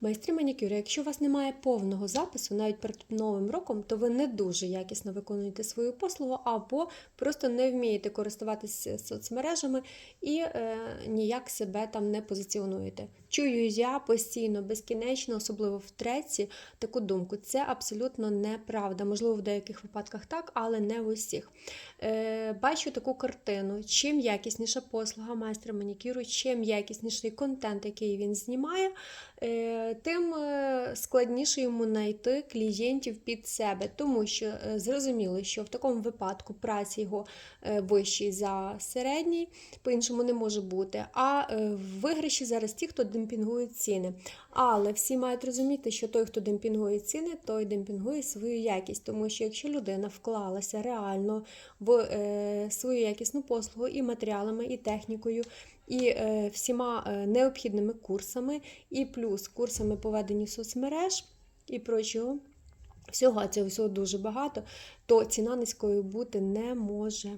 Майстри манікюру, якщо у вас немає повного запису, навіть перед новим роком, то ви не дуже якісно виконуєте свою послугу, або просто не вмієте користуватися соцмережами і е, ніяк себе там не позиціонуєте. Чую я постійно, безкінечно, особливо в треці, таку думку. Це абсолютно неправда. Можливо, в деяких випадках так, але не в усіх. Е, бачу таку картину. Чим якісніша послуга майстра манікюру, чим якісніший контент, який він знімає, е, тим е, складніше йому знайти клієнтів під себе, тому що зрозуміло, що в такому випадку праця його вищий за середній, по-іншому не може бути. А в виграші зараз ті, хто демпінгує ціни. Але всі мають розуміти, що той, хто демпінгує ціни, той демпінгує свою якість. Тому що якщо людина вклалася реально в е, свою якісну послугу і матеріалами, і технікою, і е, всіма е, необхідними курсами, і плюс курсами поведені соцмереж і прочого, всього цього всього дуже багато, то ціна низькою бути не може.